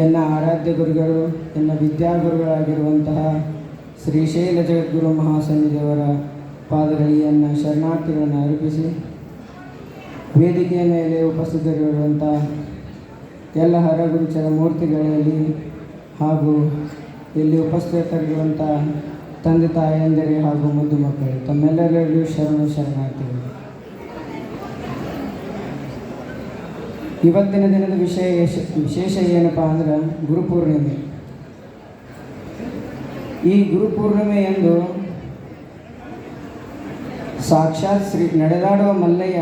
ಎನ್ನ ಆರಾಧ್ಯ ಗುರುಗಳು, ಎನ್ನ ವಿದ್ಯಾಗುರುಗಳಾಗಿರುವಂತಹ ಶ್ರೀಶೈಲ ಜಗದ್ಗುರು ಮಹಾಸನ್ನಿಧಿಯವರ ಪಾದಗಳಿಯನ್ನು ಶರಣಾರ್ಥಿಗಳನ್ನು ಅರ್ಪಿಸಿ, ವೇದಿಕೆಯ ಮೇಲೆ ಉಪಸ್ಥಿತರಿರುವಂಥ ಎಲ್ಲ ಹರಗುರುಚರ ಮೂರ್ತಿಗಳಲ್ಲಿ ಹಾಗೂ ಇಲ್ಲಿ ಉಪಸ್ಥಿತರಿರುವಂಥ ತಂದೆ ತಾಯಂದಿರೆ ಹಾಗೂ ಮುದ್ದು ಮಕ್ಕಳು ತಮ್ಮೆಲ್ಲರಲ್ಲೂ ಶರಣು ಶರಣಾರ್ಥಿಗಳು. ಇವತ್ತಿನ ದಿನದ ವಿಷಯ ವಿಶೇಷ ಏನಪ್ಪ ಅಂದ್ರೆ ಗುರುಪೂರ್ಣಿಮೆ ಈ ಗುರುಪೂರ್ಣಿಮೆ ಎಂದು ಸಾಕ್ಷಾತ್ ಶ್ರೀ ನಡೆದಾಡುವ ಮಲ್ಲಯ್ಯ,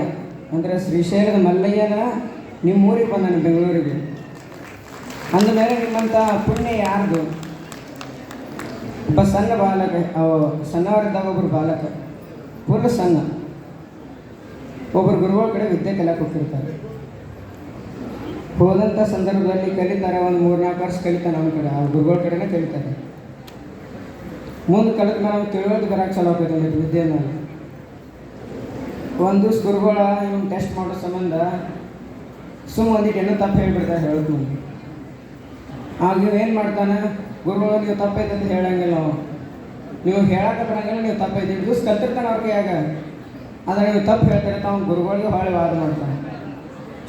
ಅಂದರೆ ಶ್ರೀಶೈಲದ ಮಲ್ಲಯ್ಯನ ನಿಮ್ಮೂರಿಗೆ ಬಂದಾನೆ ಬೆಂಗಳೂರಿಗೆ. ಅಂದಮೇಲೆ ನಿಮ್ಮಂಥ ಪುಣ್ಯ ಯಾರ್ದು? ಒಬ್ಬ ಸಣ್ಣ ಬಾಲಕ ಸಣ್ಣವರಿದ್ದಾಗ ಒಬ್ಬರು ಬಾಲಕ, ಪೂರ್ಣ ಸಣ್ಣ. ಒಬ್ಬರು ಗುರುಗಳ ಕಡೆ ವಿದ್ಯೆ ಕಲಿಯಕ್ಕೆ ಹೋಗ್ತಿರ್ತಾರೆ. ಹೋದಂಥ ಸಂದರ್ಭದಲ್ಲಿ ಕಲಿತಾರೆ, ಒಂದು ಮೂರ್ನಾಲ್ಕು ವರ್ಷ ಕಲಿತಾನೆ ನಮ್ಮ ಕಡೆ, ಆ ಗುರುಗಳ ಕಡೆನೇ ಕಲಿತಾರೆ. ಮುಂದೆ ಕಲಿತ ಮೇಲೆ ತಿಳುವಳಿಕೆ ಬರಕ್ಕೆ ಚಲೋ ಆಗ್ತದೆ ವಿದ್ಯೆನ ಒಂದು ಗುರುಗಳ ಇವ್ನು ಟೆಸ್ಟ್ ಮಾಡೋ ಸಂಬಂಧ ಸುಮ್ಮ ಒಂದಿಟ್ಟು ಏನೋ ತಪ್ಪು ಹೇಳ್ಬಿಡ್ತಾರೆ ಹೇಳೋದು ಆಗ ಇವ್ ಏನು ಮಾಡ್ತಾನೆ, ಗುರುಗಳು ನೀವು ತಪ್ಪೈತೆ ಅಂತ ಹೇಳಂಗಿಲ್ಲ ನಾವು ನೀವು ಹೇಳಕ್ಕೆ ಬರಂಗಿಲ್ಲ, ನೀವು ತಪ್ಪೈತೆ. ದಿವ್ಸ ಕಲ್ತಿರ್ತಾನೆ ಅವ್ರ ಕೈಯಾಗ. ಆದರೆ ನೀವು ತಪ್ಪು ಹೇಳ್ತಾರೆ ತಾವು ಗುರುಗಳಿಗೆ ಹೊಳೆ ವಾದ ಮಾಡ್ತಾನೆ.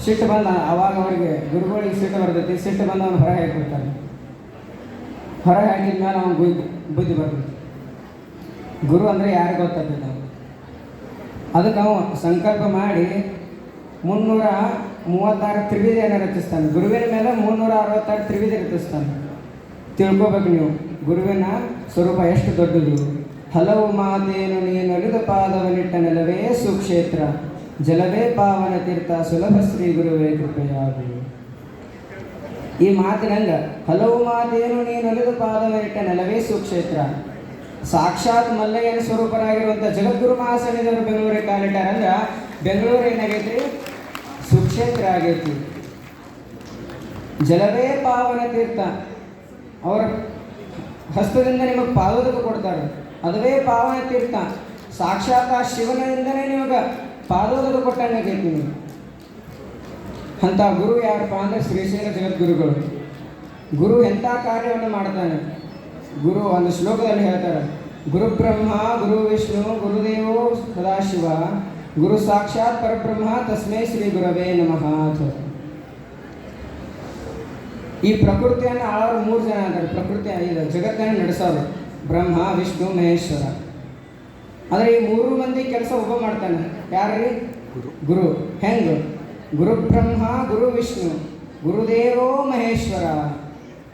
ಸಿಟ್ಟು ಬಂದ ಅವಾಗ ಅವರಿಗೆ ಗುರುಗಳಿಗೆ ಸಿಟ್ಟು ಬರ್ತೈತಿ ಸಿಟ್ಟು ಬಂದು ಅವ್ನು ಹೊರಗೆ ಹಾಕಿಬಿಡ್ತಾನೆ ಹೊರಗೆ ಹಾಕಿದ ಮೇಲೆ ಅವನು ಬುದ್ಧಿ ಬುದ್ಧಿ ಬರ್ತೈತಿ ಗುರು ಅಂದರೆ ಯಾರು ಗೊತ್ತಾಗ್ತೈತೆ ನಾವು ಅದಕ್ಕೆ ನಾವು ಸಂಕಲ್ಪ ಮಾಡಿ ಮುನ್ನೂರ ಮೂವತ್ತಾರು ತ್ರಿವಿಧಿಯನ್ನು ರಚಿಸ್ತಾನೆ. ಗುರುವಿನ ಮೇಲೆ ಮುನ್ನೂರ ಅರವತ್ತಾರು ತ್ರಿವಿಧಿ ರಚಿಸ್ತಾನೆ. ತಿಳ್ಕೊಬೇಕು ನೀವು, ಗುರುವಿನ ಸ್ವರೂಪ ಎಷ್ಟು ದೊಡ್ಡದು. ಹಲವು ಮಾತೇನು ನೀನು ಪಾದವನಿಟ್ಟ ನೆಲವೇ ಸುಕ್ಷೇತ್ರ. ಜಲವೇ ಪಾವನ ತೀರ್ಥ ಸುಲಭ ಶ್ರೀ ಗುರುವೇ ಕೃಪೆಯಾಗು ಈ ಮಾತಿನಂಗ ಹಲವು ಮಾತೇನು ನೀನು ಪಾದವರಿಟ್ಟ ನೆಲವೇ ಸುಕ್ಷೇತ್ರ. ಸಾಕ್ಷಾತ್ ಮಲ್ಲಯ್ಯನ ಸ್ವರೂಪರಾಗಿರುವಂಥ ಜಗದ್ಗುರು ಮಹಾಸನಿಧರು ಬೆಂಗಳೂರಿಗೆ ಕಾಲಿಟ್ಟಾರ ಅಂದ್ರೆ, ಬೆಂಗಳೂರು ಏನಾಗೈತಿ ಸುಕ್ಷೇತ್ರ ಆಗೈತಿ. ಜಲವೇ ಪಾವನ ತೀರ್ಥ ಅವರ ಹಸ್ತದಿಂದ ನಿಮಗೆ ಪಾದೋದಕ ಕೊಡ್ತಾರೆ. ಅದುವೇ ಪಾವನ ತೀರ್ಥ ಸಾಕ್ಷಾತ್ ಆ ಶಿವನಿಂದನೇ ನಿಮಗೆ ಪಾದೋದಕ ಕೊಟ್ಟಂಗಾಗೈತಿ ನೀವು ಅಂಥ ಗುರು ಯಾರಪ್ಪ ಅಂದರೆ ಶ್ರೀಶೈಲ ಜಗದ್ಗುರುಗಳು ಗುರು ಎಂಥ ಕಾರ್ಯವನ್ನು ಮಾಡ್ತಾನೆ ಗುರು ಒಂದು ಶ್ಲೋಕದಲ್ಲಿ ಹೇಳ್ತಾರೆ, ಗುರು ಬ್ರಹ್ಮ, ಗುರು ವಿಷ್ಣು ಗುರುದೇವೋ ಸದಾಶಿವ, ಗುರು ಸಾಕ್ಷಾತ್ ಪರಬ್ರಹ್ಮ, ತಸ್ಮೈ ಶ್ರೀ ಗುರವೇ ನಮಃ ಈ ಪ್ರಕೃತಿಯನ್ನು ಆಳೋರು ಮೂರು ಜನ ಅಂತಾರೆ. ಪ್ರಕೃತಿ ಜಗತ್ತನ್ನು ನಡೆಸೋರು ಬ್ರಹ್ಮ, ವಿಷ್ಣು, ಮಹೇಶ್ವರ. ಆದರೆ ಈ ಮೂರು ಮಂದಿ ಕೆಲಸ ಒಬ್ಬ ಮಾಡ್ತಾನೆ. ಯಾರ್ರಿ? ಗುರು. ಹೆಂಗೆ? ಗುರು ಬ್ರಹ್ಮ ಗುರು ವಿಷ್ಣು. ಗುರುದೇವೋ ಮಹೇಶ್ವರ.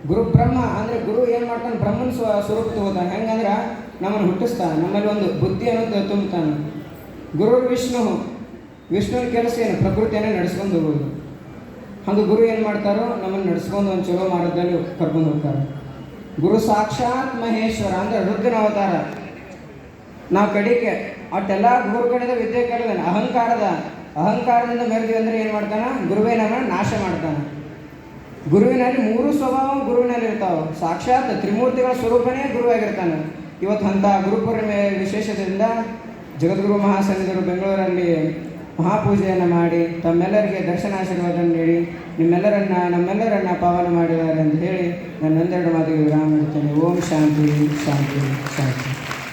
ಗುರು ಬ್ರಹ್ಮ ಅಂದರೆ ಗುರು ಏನು ಮಾಡ್ತಾನೆ? ಬ್ರಹ್ಮನ ಸ್ವ ಸ್ವರೂಪ ತಗೋತಾನೆ ಹೆಂಗಂದ್ರೆ? ನಮ್ಮನ್ನು ಹುಟ್ಟಿಸ್ತಾನೆ. ನಮ್ಮಲ್ಲಿ ಒಂದು ಬುದ್ಧಿ ಅನ್ನೋದು ತುಂಬುತ್ತಾನೆ. ಗುರು ವಿಷ್ಣು. ವಿಷ್ಣುವಿನ ಕೆಲಸ ಏನು? ಪ್ರಕೃತಿಯನ್ನು ನಡೆಸ್ಕೊಂಡು ಹೋಗೋದು. ಹಂಗೆ ಗುರು ಏನು ಮಾಡ್ತಾರೋ ನಮ್ಮನ್ನು ನಡೆಸ್ಕೊಂಡು ಒಂದು ಚಲೋ ಮಾರ್ಗದಲ್ಲಿ ಕರ್ಕೊಂಡು ಹೋಗ್ತಾರೆ. ಗುರು ಸಾಕ್ಷಾತ್ ಮಹೇಶ್ವರ ಅಂದ್ರೆ ರುದ್ರನ ಅವತಾರ. ನಾವು ಕಡಿಕೆ, ಅಟ್ಟೆಲ್ಲ ಗುರುಗಳಿಂದ ವಿದ್ಯೆ ಕಲಿದಾನೆ ಅಹಂಕಾರದ, ಅಹಂಕಾರದಿಂದ ಮೆರೆದಿವಿ ಅಂದರೆ ಏನು ಮಾಡ್ತಾನೆ? ಗುರುವೇ ನಮ್ಮನ್ನು ನಾಶ ಮಾಡ್ತಾನೆ. ಗುರುವಿನಲ್ಲಿ ಮೂರು ಸ್ವಭಾವ ಗುರುವಿನಲ್ಲಿ ಇರ್ತಾವೆ. ಸಾಕ್ಷಾತ್ ತ್ರಿಮೂರ್ತಿಗಳ ಸ್ವರೂಪನೇ ಗುರುವಾಗಿರ್ತಾನೆ. ಇವತ್ತು ಅಂಥ ಗುರುಪೂರ್ಣಿಮೆ ವಿಶೇಷದಿಂದ ಜಗದ್ಗುರು ಮಹಾಸನ್ನಿಧರು ಬೆಂಗಳೂರಲ್ಲಿ ಮಹಾಪೂಜೆಯನ್ನು ಮಾಡಿ, ತಮ್ಮೆಲ್ಲರಿಗೆ ದರ್ಶನ ಆಶೀರ್ವಾದ ನೀಡಿ, ನಿಮ್ಮೆಲ್ಲರನ್ನ, ನಮ್ಮೆಲ್ಲರನ್ನ ಪಾವನ ಮಾಡಿದ್ದಾರೆ ಅಂತ ಹೇಳಿ ನಾನು ಒಂದೆರಡು ಮಾತಿಗೆ ವಿರಾಮ ಇಡ್ತೇನೆ ಓಂ ಶಾಂತಿ ಶಾಂತಿ ಶಾಂತಿ.